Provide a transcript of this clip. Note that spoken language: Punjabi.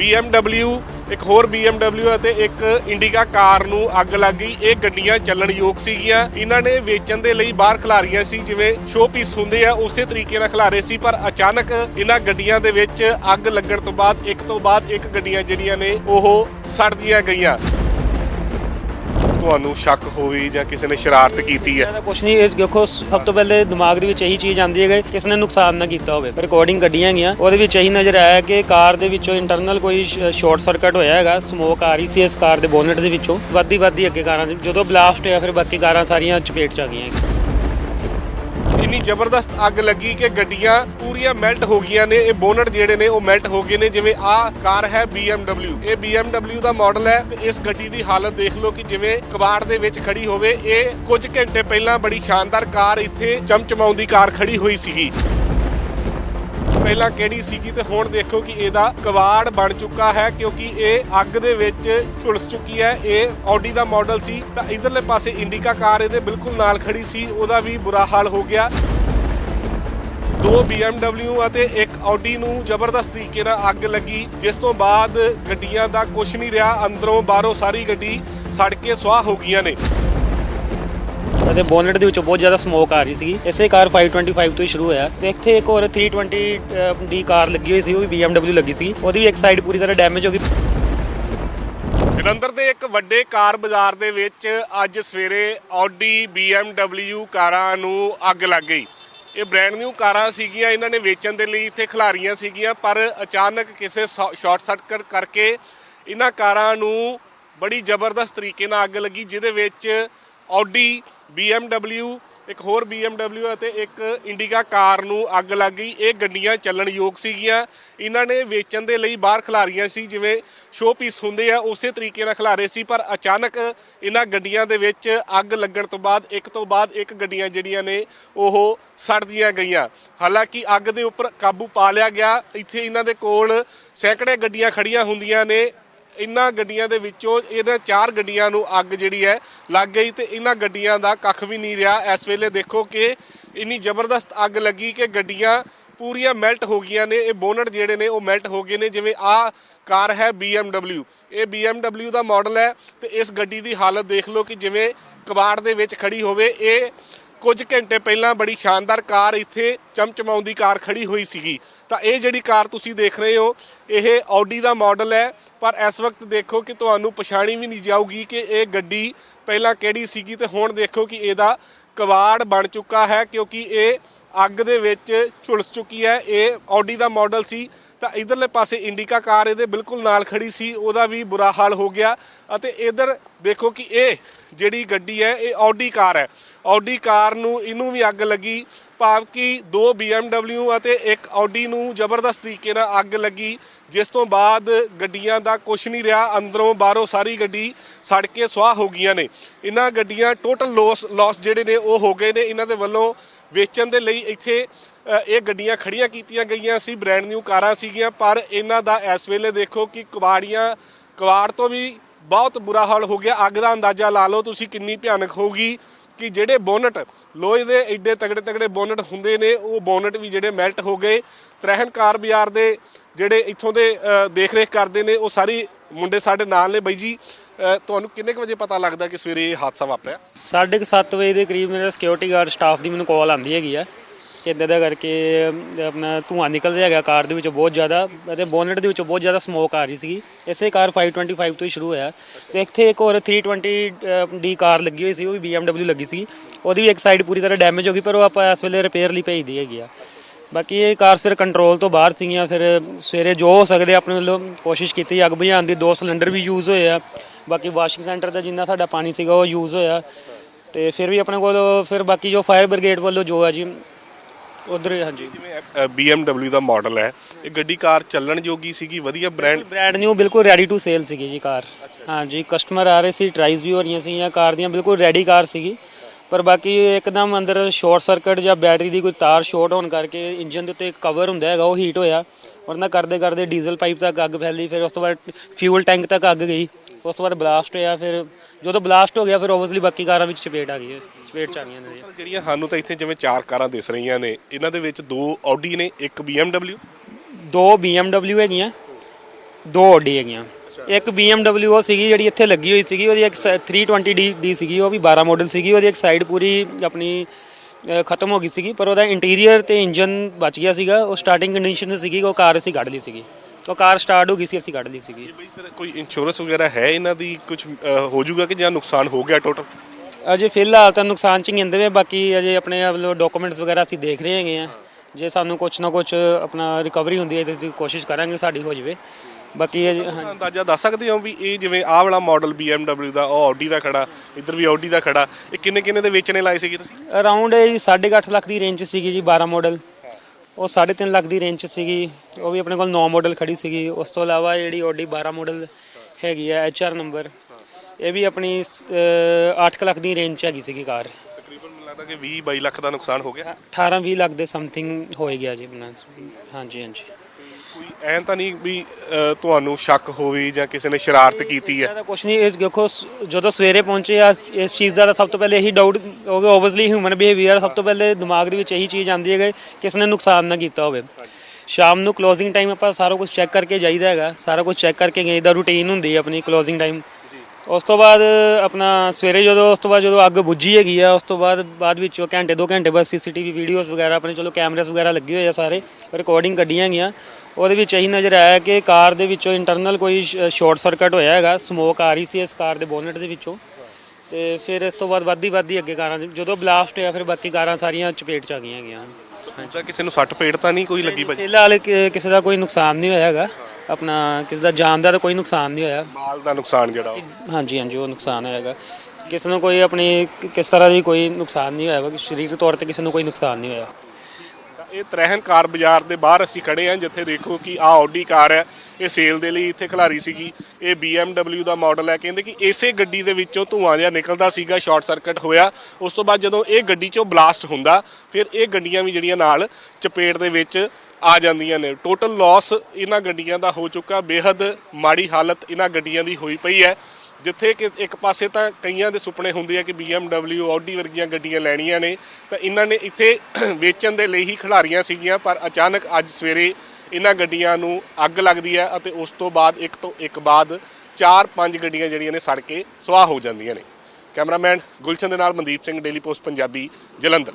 BMW ਇੱਕ ਹੋਰ BMW ਅਤੇ ਇੱਕ ਇੰਡੀਕਾ ਕਾਰ ਨੂੰ ਅੱਗ ਲੱਗ ਗਈ। ਇਹ ਗੱਡੀਆਂ ਚੱਲਣ ਯੋਗ ਸੀਗੀਆਂ। ਇਹਨਾਂ ਨੇ ਵੇਚਣ ਦੇ ਲਈ ਬਾਹਰ ਖਿਲਾਰੀਆਂ ਸੀ, ਜਿਵੇਂ ਸ਼ੋਪੀਸ ਹੁੰਦੇ ਆ, ਉਸੇ ਤਰੀਕੇ ਨਾਲ ਖਿਲਾਰੇ ਸੀ, ਪਰ ਅਚਾਨਕ ਇਹਨਾਂ ਗੱਡੀਆਂ ਦੇ ਵਿੱਚ ਅੱਗ ਲੱਗਣ ਤੋਂ ਬਾਅਦ, ਇੱਕ ਤੋਂ ਬਾਅਦ ਇੱਕ ਗੱਡੀਆਂ ਜਿਹੜੀਆਂ ਨੇ, ਉਹ ਸੜਦੀਆਂ ਗਈਆਂ। ਤੁਹਾਨੂੰ ਸ਼ੱਕ ਹੋਵੇ ਜਾਂ ਕਿਸੇ ਨੇ ਸ਼ਰਾਰਤ ਕੀਤੀ ਹੈ? ਕੁਛ ਨਹੀਂ, ਇਸ ਦੇਖੋ ਸਭ ਤੋਂ ਪਹਿਲੇ ਦਿਮਾਗ ਦੇ ਵਿੱਚ ਇਹੀ ਚੀਜ਼ ਆਉਂਦੀ ਹੈ ਕਿ ਕਿਸ ਨੇ ਨੁਕਸਾਨ ਨਾ ਕੀਤਾ ਹੋਵੇ। ਰਿਕਾਰਡਿੰਗ ਗੱਡੀਆਂ ਗਈਆਂ ਉਹਦੇ ਵਿੱਚ ਇਹੀ ਨਜ਼ਰ ਆਇਆ ਕਿ ਕਾਰ ਦੇ ਵਿੱਚੋਂ ਇੰਟਰਨਲ ਕੋਈ ਸ਼ਾਰਟ ਸਰਕਟ ਹੋਇਆ ਹੈਗਾ ਸਮੋਕ ਆ ਰਹੀ ਸੀ ਇਸ ਕਾਰ ਦੇ ਬੋਨਟ ਦੇ ਵਿੱਚੋਂ। ਵੱਧਦੀ ਵੱਧਦੀ ਅੱਗੇ ਕਾਰਾਂ ਦੀ, ਜਦੋਂ ਬਲਾਸਟ ਹੋਇਆ, ਫਿਰ ਬਾਕੀ ਕਾਰਾਂ ਸਾਰੀਆਂ ਚਪੇਟ ਚ ਆ ਗਈਆਂ ਇੰਨੀ ਜ਼ਬਰਦਸਤ ਅੱਗ ਲੱਗੀ ਕਿ ਗੱਡੀਆਂ ਪੂਰੀਆਂ ਮੈਲਟ ਹੋ ਗਈਆਂ ਨੇ। ਇਹ ਬੋਨਟ ਜਿਹੜੇ ਨੇ ਉਹ ਮੈਲਟ ਹੋ ਗਏ ਨੇ, ਜਿਵੇਂ ਆਹ ਕਾਰ ਹੈ BMW ਇਹ BMW ਦਾ ਮਾਡਲ ਹੈ ਤੇ ਇਸ ਗੱਡੀ ਦੀ ਹਾਲਤ ਦੇਖ ਲਓ ਕਿ ਜਿਵੇਂ ਕਬਾੜ ਦੇ ਵਿੱਚ ਖੜੀ ਹੋਵੇ, ਇਹ ਕੁਝ ਘੰਟੇ ਪਹਿਲਾਂ ਬੜੀ ਸ਼ਾਨਦਾਰ ਕਾਰ ਇੱਥੇ ਚਮਚਮਾਉਂਦੀ ਕਾਰ ਖੜੀ ਹੋਈ ਸੀਗੀ। ਪਹਿਲਾਂ ਕਿਹੜੀ ਸੀਗੀ ਤੇ ਹੁਣ ਦੇਖੋ ਕਿ ਇਹਦਾ ਕਵਾੜ ਬਣ ਚੁੱਕਾ ਹੈ ਕਿਉਂਕਿ ਇਹ ਅੱਗ ਦੇ ਵਿੱਚ ਝੁਲਸ ਚੁੱਕੀ ਹੈ। ਇਹ ਆਡੀ ਦਾ ਮਾਡਲ ਸੀ ਤਾਂ ਇਧਰਲੇ ਪਾਸੇ ਇੰਡੀਕਾ ਕਾਰ ਇਹਦੇ ਬਿਲਕੁਲ ਨਾਲ ਖੜੀ ਸੀ, ਉਹਦਾ ਵੀ ਬੁਰਾ ਹਾਲ ਹੋ ਗਿਆ। ਦੋ BMW ਅਤੇ ਇੱਕ ਆਡੀ ਨੂੰ ਜ਼ਬਰਦਸਤ ਤਰੀਕੇ ਨਾਲ ਅੱਗ ਲੱਗੀ, ਜਿਸ ਤੋਂ ਬਾਅਦ ਗੱਡੀਆਂ ਦਾ ਕੁਝ ਨਹੀਂ ਰਿਹਾ, ਅੰਦਰੋਂ ਬਾਹਰੋਂ ਸਾਰੀ ਗੱਡੀ ਸੜ ਕੇ ਸੁਆਹ ਹੋ ਗਈਆਂ ਨੇ। ਅਤੇ ਬੋਨਟ ਦੇ ਵਿੱਚੋਂ ਬਹੁਤ ਜ਼ਿਆਦਾ ਸਮੋਕ ਆ ਰਹੀ ਸੀਗੀ। ਇਸੇ ਕਾਰ 525 ਤੋਂ ਹੀ ਸ਼ੁਰੂ ਹੋਇਆ। ਤੇ ਇੱਥੇ ਇੱਕ ਹੋਰ 320 ਅਹ, ਦੀ ਕਾਰ ਲੱਗੀ ਹੋਈ ਸੀ ਉਹ ਵੀ BMW ਲੱਗੀ ਸੀ ਉਹਦੀ ਵੀ ਇੱਕ ਸਾਈਡ ਪੂਰੀ ਤਰ੍ਹਾਂ ਡੈਮੇਜ ਹੋ ਗਈ। ਜਲੰਧਰ ਦੇ ਇੱਕ ਵੱਡੇ ਕਾਰ ਬਾਜ਼ਾਰ ਦੇ ਵਿੱਚ ਅੱਜ ਸਵੇਰੇ ਆਡੀ BMW ਕਾਰਾਂ ਨੂੰ ਅੱਗ ਲੱਗ ਗਈ। ਇਹ ਬ੍ਰੈਂਡ ਨਿਊ ਕਾਰਾਂ ਸੀਗੀਆਂ ਇਹਨਾਂ ਨੇ ਵੇਚਣ ਦੇ ਲਈ ਇੱਥੇ ਖਿਲਾਰੀਆਂ ਸੀਗੀਆਂ ਪਰ ਅਚਾਨਕ ਕਿਸੇ ਸ਼ਾਰਟ ਸਰਕਟ ਕਰਕੇ ਇਹਨਾਂ ਕਾਰਾਂ ਨੂੰ ਬੜੀ ਜ਼ਬਰਦਸਤ ਤਰੀਕੇ ਨਾਲ ਅੱਗ ਲੱਗੀ ਜਿਹਦੇ ਵਿੱਚ ਆਡੀ BMW ਇੱਕ ਹੋਰ BMW ਅਤੇ ਇੱਕ ਇੰਡੀਕਾ ਕਾਰ ਨੂੰ ਅੱਗ ਲੱਗ ਗਈ। ਇਹ ਗੱਡੀਆਂ ਚੱਲਣ ਯੋਗ ਸੀਗੀਆਂ। ਇਹਨਾਂ ਨੇ ਵੇਚਣ ਦੇ ਲਈ ਬਾਹਰ ਖਿਲਾਰੀਆਂ ਸੀ, ਜਿਵੇਂ ਸ਼ੋਅ ਪੀਸ ਹੁੰਦੇ ਆ, ਉਸੇ ਤਰੀਕੇ ਨਾਲ ਖਿਲਾਰੇ ਸੀ, ਪਰ ਅਚਾਨਕ ਇਹਨਾਂ ਗੱਡੀਆਂ ਦੇ ਵਿੱਚ ਅੱਗ ਲੱਗਣ ਤੋਂ ਬਾਅਦ, ਇੱਕ ਤੋਂ ਬਾਅਦ ਇੱਕ ਗੱਡੀਆਂ ਜਿਹੜੀਆਂ ਨੇ, ਉਹ ਸੜਦੀਆਂ ਗਈਆਂ। ਹਾਲਾਂਕਿ ਅੱਗ ਦੇ ਉੱਪਰ ਕਾਬੂ ਪਾ ਲਿਆ ਗਿਆ। ਇੱਥੇ ਇਹਨਾਂ ਦੇ ਕੋਲ ਸੈਂਕੜੇ ਗੱਡੀਆਂ ਖੜੀਆਂ ਹੁੰਦੀਆਂ ਨੇ। ਇਹਨਾਂ ਗੱਡੀਆਂ ਦੇ ਵਿੱਚੋਂ ਇਹਨਾਂ ਚਾਰ ਗੱਡੀਆਂ ਨੂੰ ਅੱਗ ਜਿਹੜੀ ਹੈ ਲੱਗ ਗਈ ਤੇ ਇਹਨਾਂ ਗੱਡੀਆਂ ਦਾ ਕੱਖ ਵੀ ਨਹੀਂ ਰਿਹਾ। ਇਸ ਵੇਲੇ ਦੇਖੋ ਕਿ ਇੰਨੀ ਜ਼ਬਰਦਸਤ ਅੱਗ ਲੱਗੀ ਕਿ ਗੱਡੀਆਂ ਪੂਰੀਆਂ ਮੈਲਟ ਹੋ ਗਈਆਂ ਨੇ। ਇਹ ਬੋਨਟ ਜਿਹੜੇ ਨੇ ਉਹ ਮੈਲਟ ਹੋ ਗਏ ਨੇ। ਜਿਵੇਂ ਆਹ ਕਾਰ ਹੈ BMW ਇਹ BMW ਦਾ ਮਾਡਲ ਹੈ ਤੇ ਇਸ ਗੱਡੀ ਦੀ ਹਾਲਤ ਦੇਖ ਲਓ ਕਿ ਜਿਵੇਂ ਕਬਾੜ ਦੇ ਵਿੱਚ ਖੜੀ ਹੋਵੇ, ਇਹ ਕੁਝ ਘੰਟੇ ਪਹਿਲਾਂ ਬੜੀ ਸ਼ਾਨਦਾਰ ਕਾਰ ਇੱਥੇ ਚਮਚਮਾਉਂਦੀ ਕਾਰ ਖੜੀ ਹੋਈ ਸੀਗੀ। ਤਾਂ ਇਹ ਜਿਹੜੀ ਕਾਰ ਤੁਸੀਂ ਦੇਖ ਰਹੇ ਹੋ, ਇਹ ਆਡੀ ਦਾ ਮਾਡਲ ਹੈ। ਪਰ ਇਸ ਵਕਤ ਦੇਖੋ ਕਿ ਤੁਹਾਨੂੰ ਪਛਾਣੀ ਵੀ ਨਹੀਂ ਜਾਊਗੀ ਕਿ ਇਹ ਗੱਡੀ ਪਹਿਲਾਂ ਕਿਹੜੀ ਸੀਗੀ ਤੇ ਹੁਣ ਦੇਖੋ ਕਿ ਇਹਦਾ ਕਵਾੜ ਬਣ ਚੁੱਕਾ ਹੈ ਕਿਉਂਕਿ ਇਹ ਅੱਗ ਦੇ ਵਿੱਚ ਝੁਲਸ ਚੁੱਕੀ ਹੈ। ਇਹ ਆਡੀ ਦਾ ਮਾਡਲ ਸੀ। ਤਾਂ ਇਧਰਲੇ ਪਾਸੇ ਇੰਡੀਕਾ ਕਾਰ ਇਹਦੇ ਬਿਲਕੁਲ ਨਾਲ ਖੜੀ ਸੀ, ਉਹਦਾ ਵੀ ਬੁਰਾ ਹਾਲ ਹੋ ਗਿਆ। ਅਤੇ ਇਧਰ ਦੇਖੋ ਕਿ ਇਹ ਜਿਹੜੀ ਗੱਡੀ ਹੈ, ਇਹ ਆਡੀ ਕਾਰ ਹੈ। ਆਡੀ ਕਾਰ ਨੂੰ ਇਹਨੂੰ ਵੀ ਅੱਗ ਲੱਗੀ। ਭਾਵ ਕਿ ਦੋ BMW ਅਤੇ ਇੱਕ ਆਡੀ ਨੂੰ ਜ਼ਬਰਦਸਤ ਤਰੀਕੇ ਨਾਲ ਅੱਗ ਲੱਗੀ, ਜਿਸ ਤੋਂ ਬਾਅਦ ਗੱਡੀਆਂ ਦਾ ਕੁਝ ਨਹੀਂ ਰਿਹਾ। ਅੰਦਰੋਂ ਬਾਹਰੋਂ ਸਾਰੀ ਗੱਡੀ ਸੜ ਕੇ ਸੁਆਹ ਹੋ ਗਈਆਂ ਨੇ। ਇਹਨਾਂ ਗੱਡੀਆਂ ਟੋਟਲ ਲੋਸ ਲਾਸ ਜਿਹੜੇ ਨੇ, ਉਹ ਹੋ ਗਏ ਨੇ। ਇਹਨਾਂ ਦੇ ਵੱਲੋਂ ਵੇਚਣ ਦੇ ਲਈ ਇੱਥੇ ਇਹ ਗੱਡੀਆਂ ਖੜੀਆਂ ਕੀਤੀਆਂ ਗਈਆਂ ਸੀ ਬ੍ਰੈਂਡ ਨਿਊ ਕਾਰਾਂ ਸੀਗੀਆਂ, ਪਰ ਇਹਨਾਂ ਦਾ ਇਸ ਵੇਲੇ ਦੇਖੋ ਕਿ ਕਬਾੜੀਆਂ ਕਵਾੜ ਤੋਂ ਵੀ ਬਹੁਤ ਬੁਰਾ ਹਾਲ ਹੋ ਗਿਆ। ਅੱਗ ਦਾ ਅੰਦਾਜ਼ਾ ਲਾ ਲਓ, ਤੁਸੀਂ ਕਿੰਨੀ ਭਿਆਨਕ ਹੋਊਗੀ ਕਿ ਜਿਹੜੇ ਬੋਨਟ, ਲੋਹੇ ਦੇ ਐਡੇ ਤਗੜੇ ਤਗੜੇ ਬੋਨਟ ਹੁੰਦੇ ਨੇ, ਉਹ ਬੋਨਟ ਵੀ ਜਿਹੜੇ ਮੈਲਟ ਹੋ ਗਏ। ਤਰਹਿਨ ਕਾਰ ਬਾਜ਼ਾਰ ਦੇ ਜਿਹੜੇ ਇੱਥੋਂ ਦੇ ਦੇਖ ਰੇਖ ਕਰਦੇ ਨੇ, ਉਹ ਸਾਰੀ ਮੁੰਡੇ ਸਾਡੇ ਨਾਲ ਨੇ ਬਾਈ ਜੀ। ਤੁਹਾਨੂੰ ਕਿੰਨੇ ਕੁ ਵਜੇ ਪਤਾ ਲੱਗਦਾ ਕਿ ਸਵੇਰੇ ਇਹ ਹਾਦਸਾ ਵਾਪਰਿਆ? 7:30 ਵਜੇ ਦੇ ਕਰੀਬ ਮੇਰਾ ਸਿਕਿਉਰਿਟੀ ਗਾਰਡ ਸਟਾਫ ਦੀ ਮੈਨੂੰ ਕਾਲ ਆਂਦੀ ਹੈਗੀ ਆ। ਇੱਦਾਂ ਦਾ ਕਰਕੇ ਆਪਣਾ ਧੂੰਆਂ ਨਿਕਲ ਰਿਹਾ ਹੈਗਾ ਕਾਰ ਦੇ ਵਿੱਚੋਂ ਬਹੁਤ ਜ਼ਿਆਦਾ ਅਤੇ ਬੋਨਟ ਦੇ ਵਿੱਚੋਂ ਬਹੁਤ ਜ਼ਿਆਦਾ ਸਮੋਕ ਆ ਰਹੀ ਸੀਗੀ। ਇਸੇ ਕਾਰ 525 ਤੋਂ ਹੀ ਸ਼ੁਰੂ ਹੋਇਆ। ਤੇ ਇੱਥੇ ਇੱਕ ਹੋਰ 320 ਅ, ਦੀ ਕਾਰ ਲੱਗੀ ਹੋਈ ਸੀ ਉਹ ਵੀ BMW ਲੱਗੀ ਸੀ ਉਹਦੀ ਵੀ ਇੱਕ ਸਾਈਡ ਪੂਰੀ ਤਰ੍ਹਾਂ ਡੈਮੇਜ ਹੋ ਗਈ ਪਰ ਉਹ ਆਪਾਂ ਇਸ ਵੇਲੇ ਰਿਪੇਅਰ ਲਈ ਭੇਜਦੀ ਹੈਗੀ ਆ। ਬਾਕੀ ਇਹ ਕਾਰਸ ਫਿਰ ਕੰਟਰੋਲ ਤੋਂ ਬਾਹਰ ਸੀਗੀਆਂ ਫਿਰ ਸਵੇਰੇ ਜੋ ਹੋ ਸਕਦੇ ਆਪਣੇ ਵੱਲੋਂ ਕੋਸ਼ਿਸ਼ ਕੀਤੀ ਅੱਗ ਬੁਝਾਉਣ ਦੀ ਦੋ ਸਿਲੰਡਰ ਵੀ ਯੂਜ਼ ਹੋਏ ਆ। ਬਾਕੀ ਵਾਸ਼ਿੰਗ ਸੈਂਟਰ ਦਾ ਜਿੰਨਾ ਸਾਡਾ ਪਾਣੀ ਸੀਗਾ ਉਹ ਯੂਜ਼ ਹੋਇਆ। ਤੇ ਫਿਰ ਵੀ ਆਪਣੇ ਕੋਲ ਫਿਰ ਬਾਕੀ ਜੋ ਫਾਇਰ ਬ੍ਰਿਗੇਡ ਵੱਲੋਂ ਜੋ ਆ ਜੀ ਉਧਰ ਹਾਂਜੀ। ਜਿਵੇਂ BMW ਦਾ ਮਾਡਲ ਹੈ। ਇਹ ਗੱਡੀ ਕਾਰ ਚੱਲਣ ਜੋਗੀ ਸੀਗੀ ਵਧੀਆ ਬ੍ਰਾਂਡ ਬ੍ਰਾਂਡ ਨਿਊ ਬਿਲਕੁਲ ਰੈਡੀ ਟੂ ਸੇਲ ਸੀਗੀ ਜੀ ਕਾਰ। ਹਾਂਜੀ ਕਸਟਮਰ ਆ ਰਹੇ ਸੀ ਟਰਾਈਜ਼ ਵੀ ਹੋ ਰਹੀਆਂ ਸੀਗੀਆਂ ਕਾਰ ਦੀਆਂ ਬਿਲਕੁਲ ਰੈਡੀ ਕਾਰ ਸੀਗੀ। ਪਰ ਬਾਕੀ ਇੱਕਦਮ ਅੰਦਰ ਸ਼ਾਰਟ ਸਰਕਟ ਜਾਂ ਬੈਟਰੀ ਦੀ ਕੋਈ ਤਾਰ ਸ਼ਾਰਟ ਹੋਣ ਕਰਕੇ ਇੰਜਨ ਦੇ ਉੱਤੇ ਕਵਰ ਹੁੰਦਾ ਹੈਗਾ ਉਹ ਹੀਟ ਹੋਇਆ। ਔਰ ਨਾ ਕਰਦੇ ਕਰਦੇ ਡੀਜ਼ਲ ਪਾਈਪ ਤੱਕ ਅੱਗ ਫੈਲੀ ਫਿਰ ਉਸ ਤੋਂ ਬਾਅਦ ਫਿਊਲ ਟੈਂਕ ਤੱਕ ਅੱਗ ਗਈ। ਉਸ ਤੋਂ ਬਾਅਦ ਬਲਾਸਟ ਹੋਇਆ ਫਿਰ ਜਦੋਂ ਬਲਾਸਟ ਹੋ ਗਿਆ ਫਿਰ ਓਬਵੀਅਸਲੀ ਬਾਕੀ ਕਾਰਾਂ ਵਿੱਚ ਚਪੇਟ ਆ ਗਈ। ਹੈ। ਚਪੇਟ ਚ ਆ ਗਈਆਂ ਨੇ ਜਿਹੜੀਆਂ ਸਾਨੂੰ ਤਾਂ ਇੱਥੇ ਜਿਵੇਂ ਚਾਰ ਕਾਰਾਂ ਦਿਸ ਰਹੀਆਂ ਨੇ ਇਹਨਾਂ ਦੇ ਵਿੱਚ ਦੋ ਆਡੀ ਨੇ ਇੱਕ BMW? ਦੋ BMW ਹੈਗੀਆਂ ਦੋ ਆਡੀ ਹੈਗੀਆਂ। ਇੱਕ BMW ਉਹ ਸੀਗੀ ਜਿਹੜੀ ਇੱਥੇ ਲੱਗੀ ਹੋਈ ਸੀਗੀ ਉਹਦੀ ਇੱਕ ਸ- 320D D ਸੀਗੀ ਉਹ ਵੀ 12 ਮਾਡਲ ਸੀਗੀ ਉਹਦੀ ਇੱਕ ਸਾਈਡ ਪੂਰੀ ਆਪਣੀ ਖਤਮ ਹੋ ਗਈ ਸੀਗੀ ਪਰ ਉਹਦਾ ਇੰਟੀਰੀਅਰ ਤੇ ਇੰਜਨ ਬਚ ਗਿਆ ਸੀਗਾ ਉਹ ਸਟਾਰਟਿੰਗ ਕੰਡੀਸ਼ਨ ਸੀਗੀ ਉਹ ਕਾਰ ਅਸੀਂ ਕੱਢ ਲਈ ਸੀਗੀ। ਉਹ ਕਾਰ ਸਟਾਰਟ ਹੋ ਗਈ ਸੀ ਅਸੀਂ ਕੱਢ ਲਈ ਸੀਗੀ। ਕੋਈ ਇੰਸ਼ੋਰੈਂਸ ਵਗੈਰਾ ਹੈ ਇਹਨਾਂ ਦੀ ਕੁਝ ਹੋ ਜਾਊਗਾ ਕਿ ਜਾਂ ਨੁਕਸਾਨ ਹੋ ਗਿਆ ਟੋਟਲ ਅਜੇ ਫਿਲਹਾਲ ਤਾਂ ਨੁਕਸਾਨ ਚ ਹੀ ਕਹਿੰਦੇ ਵੇ ਬਾਕੀ ਅਜੇ ਆਪਣੇ ਵੱਲੋਂ ਡਾਕੂਮੈਂਟਸ ਵਗੈਰਾ ਅਸੀਂ ਦੇਖ ਰਹੇ ਹੈਗੇ ਆ। ਜੇ ਸਾਨੂੰ ਕੁਝ ਨਾ ਕੁਝ ਆਪਣਾ ਰਿਕਵਰੀ ਹੁੰਦੀ ਹੈ ਤੇ ਅਸੀਂ ਕੋਸ਼ਿਸ਼ ਕਰਾਂਗੇ ਸਾਡੀ ਹੋ ਜਾਵੇ। ਬਾਕੀ ਅਜੇ ਹਾਂ ਅੰਦਾਜ਼ਾ ਦੱਸ ਸਕਦੇ ਹੋ ਵੀ ਇਹ ਜਿਵੇਂ ਆਹ ਵਾਲਾ ਮਾਡਲ BMW ਦਾ ਉਹ Audi ਦਾ ਖੜਾ ਇੱਧਰ ਵੀ Audi ਦਾ ਖੜਾ ਇਹ ਕਿੰਨੇ ਕਿੰਨੇ ਦੇ ਵੇਚਣੇ ਲਾਏ ਸੀਗੇ ਤੁਸੀਂ? ਅਰਾਊਂਡ 8.5 ਲੱਖ ਦੀ ਰੇਂਜ 'ਚ ਸੀਗੀ ਜੀ 12 ਮਾਡਲ ਉਹ 3.5 ਲੱਖ ਦੀ ਰੇਂਜ 'ਚ ਸੀਗੀ। ਉਹ ਵੀ ਆਪਣੇ ਕੋਲ 9 ਮਾਡਲ ਖੜੀ ਸੀਗੀ। ਉਸ ਤੋਂ ਇਲਾਵਾ ਜਿਹੜੀ Audi 12 ਮਾਡਲ ਹੈਗੀ ਆ HR ਨੰਬਰ ਇਹ ਵੀ ਆਪਣੀ 8 ਲੱਖ ਦੀ ਰੇਂਜ 'ਚ ਹੈਗੀ ਸੀਗੀ ਕਾਰ। ਤਕਰੀਬਨ ਮੈਨੂੰ ਲੱਗਦਾ ਕਿ 20 22 ਲੱਖ ਦਾ ਨੁਕਸਾਨ ਹੋ ਗਿਆ। 18 20 ਲੱਖ ਦੇ ਸਮਥਿੰਗ ਹੋਏ ਗਿਆ ਜੀ ਆਪਣਾ। ਹਾਂਜੀ ਹਾਂਜੀ। ਕੋਈ ਐਂ ਤਾਂ ਨਹੀਂ ਵੀ ਤੁਹਾਨੂੰ ਸ਼ੱਕ ਹੋਵੇ ਜਾਂ ਕਿਸੇ ਨੇ ਸ਼ਰਾਰਤ ਕੀਤੀ ਹੈ? ਕੁਛ ਨਹੀਂ। ਇਸ ਦੇਖੋ ਜਦੋਂ ਸਵੇਰੇ ਪਹੁੰਚੇ ਆ ਇਸ ਚੀਜ਼ ਦਾ ਸਭ ਤੋਂ ਪਹਿਲੇ ਇਹੀ ਡਾਊਟ ਕਿਉਂਕਿ ਓਬਵੀਅਸਲੀ ਹਿਊਮਨ ਬਿਹੇਵੀਅਰ ਸਭ ਤੋਂ ਪਹਿਲੇ ਦਿਮਾਗ ਦੇ ਵਿੱਚ ਇਹੀ ਚੀਜ਼ ਆਉਂਦੀ ਹੈ ਕਿ ਕਿਸ ਨੇ ਨੁਕਸਾਨ ਨਾ ਕੀਤਾ ਹੋਵੇ। ਸ਼ਾਮ ਨੂੰ ਕਲੋਜ਼ਿੰਗ ਟਾਈਮ ਆਪਾਂ ਸਾਰਾ ਕੁਝ ਚੈੱਕ ਕਰਕੇ ਜਾਈਦਾ ਹੈਗਾ। ਸਾਰਾ ਕੁਝ ਚੈੱਕ ਕਰਕੇ ਗਏ ਦਾ ਰੂਟੀਨ ਹੁੰਦੀ ਹੈ ਆਪਣੀ ਕਲੋਜ਼ਿੰਗ ਟਾਈਮ ਉਸ ਤੋਂ ਬਾਅਦ ਆਪਣਾ ਸਵੇਰੇ ਜਦੋਂ ਉਸ ਤੋਂ ਬਾਅਦ ਜਦੋਂ ਅੱਗ ਬੁੱਝੀ ਹੈਗੀ ਆ ਉਸ ਤੋਂ ਬਾਅਦ ਬਾਅਦ ਵਿੱਚ ਉਹ ਘੰਟੇ ਦੋ ਘੰਟੇ ਬਾਅਦ ਸੀਸੀਟੀਵੀ ਵੀਡੀਓਜ਼ ਵਗੈਰਾ ਆਪਣੇ ਚਲੋ ਕੈਮਰਾਸ ਵਗੈਰਾ ਲੱਗੇ ਹੋਏ ਆ ਸਾਰੇ ਰਿਕਾਰਡਿੰਗ ਕੱਢੀਆਂ ਹੈਗੀਆਂ। ਉਹਦੇ ਵਿੱਚ ਇਹੀ ਨਜ਼ਰ ਆਇਆ ਕਿ ਕਾਰ ਦੇ ਵਿੱਚੋਂ ਇੰਟਰਨਲ ਕੋਈ ਸ਼ਾਰਟ ਸਰਕਟ ਹੋਇਆ ਹੈਗਾ ਸਮੋਕ ਆ ਰਹੀ ਸੀ ਇਸ ਕਾਰ ਦੇ ਬੋਨਟ ਦੇ ਵਿੱਚੋਂ। ਤੇ ਫਿਰ ਇਸ ਤੋਂ ਬਾਅਦ ਵੱਧਦੀ ਵੱਧਦੀ ਅੱਗੇ ਕਾਰਾਂ ਜਦੋਂ ਬਲਾਸਟ ਹੋਇਆ ਫਿਰ ਬਾਕੀ ਕਾਰਾਂ ਸਾਰੀਆਂ ਚਪੇਟ ਚ ਆ ਗਈਆਂ ਹੈਗੀਆਂ। ਤਾਂ ਕਿਸੇ ਨੂੰ ਸੱਟ ਪੇਟ ਤਾਂ ਨਹੀਂ ਕੋਈ ਲੱਗੀ ਭਾਜੀ? ਫਿਲਹਾਲ ਕਿਸੇ ਦਾ ਕੋਈ ਨੁਕਸਾਨ ਨਹੀਂ ਹੋਇਆ ਹੈਗਾ। ਆਪਣਾ ਕਿਸੇ ਦਾ ਜਾਨ ਦਾ ਤਾਂ ਕੋਈ ਨੁਕਸਾਨ ਨਹੀਂ ਹੋਇਆ। ਮਾਲ ਦਾ ਨੁਕਸਾਨ ਜਿਹੜਾ ਉਹ? ਹਾਂਜੀ ਹਾਂਜੀ ਉਹ ਨੁਕਸਾਨ ਹੋਇਆਗਾ ਕਿਸੇ ਨੂੰ ਕੋਈ ਆਪਣੀ ਕਿਸ ਤਰ੍ਹਾਂ ਦੀ ਕੋਈ ਨੁਕਸਾਨ ਨਹੀਂ ਹੋਇਆ ਕਿ ਸਰੀਰਕ ਤੌਰ ਤੇ ਕਿਸੇ ਨੂੰ ਕੋਈ ਨੁਕਸਾਨ ਨਹੀਂ ਹੋਇਆ। ਤਾਂ ਇਹ ਤਰਹਿਨ ਕਾਰ ਬਾਜ਼ਾਰ ਦੇ ਬਾਹਰ ਅਸੀਂ ਖੜੇ ਹਾਂ ਜਿੱਥੇ ਦੇਖੋ ਕਿ ਆ ਆਡੀ ਕਾਰ ਹੈ। ਇਹ ਸੇਲ ਦੇ ਲਈ ਇੱਥੇ ਖਿਲਾਰੀ ਸੀਗੀ। ਇਹ BMW ਦਾ ਮਾਡਲ ਹੈ। ਕਹਿੰਦੇ ਕਿ ਇਸੇ ਗੱਡੀ ਦੇ ਵਿੱਚੋਂ ਧੂਆਂ ਜਿਹਾ ਨਿਕਲਦਾ ਸੀਗਾ ਸ਼ਾਰਟ ਸਰਕਟ ਹੋਇਆ। ਉਸ ਤੋਂ ਬਾਅਦ ਜਦੋਂ ਇਹ ਗੱਡੀ 'ਚੋਂ ਬਲਾਸਟ ਹੁੰਦਾ ਫਿਰ ਇਹ ਗੱਡੀਆਂ ਵੀ ਜਿਹੜੀਆਂ ਨਾਲ ਚਪੇਟ ਦੇ ਵਿੱਚ ਆ ਜਾਂਦੀਆਂ ਨੇ। ਟੋਟਲ ਲਾਸ ਇਹਨਾਂ ਗੱਡੀਆਂ ਦਾ ਹੋ ਚੁੱਕਾ ਬੇहद ਮਾੜੀ ਹਾਲਤ ਇਹਨਾਂ ਗੱਡੀਆਂ ਦੀ ਹੋਈ ਪਈ ਹੈ। ਜਿੱਥੇ ਕਿ ਇੱਕ ਪਾਸੇ ਤਾਂ ਕਈਆਂ ਦੇ ਸੁਪਨੇ ਹੁੰਦੇ ਆ ਕਿ BMW Audi ਵਰਗੀਆਂ ਗੱਡੀਆਂ ਲੈਣੀਆਂ ਨੇ, ਤਾਂ ਇਹਨਾਂ ਨੇ ਇੱਥੇ ਵੇਚਣ ਦੇ ਲਈ ਹੀ ਖਿਡਾਰੀਆਂ ਸੀਗੀਆਂ, ਪਰ ਅਚਾਨਕ ਅੱਜ ਸਵੇਰੇ ਇਹਨਾਂ ਗੱਡੀਆਂ ਨੂੰ ਅੱਗ ਲੱਗਦੀ ਹੈ ਅਤੇ ਉਸ ਤੋਂ ਬਾਅਦ ਇੱਕ ਤੋਂ ਇੱਕ ਬਾਅਦ ਚਾਰ ਪੰਜ ਗੱਡੀਆਂ ਜਿਹੜੀਆਂ ਨੇ ਸੜ ਕੇ ਸੁਆਹ ਹੋ ਜਾਂਦੀਆਂ ਨੇ। ਕੈਮਰਾਮੈਨ ਗੁਲਸ਼ਨ ਦੇ ਨਾਲ ਮਨਦੀਪ ਸਿੰਘ, ਡੇਲੀ ਪੋਸਟ ਪੰਜਾਬੀ, ਜਲੰਧਰ।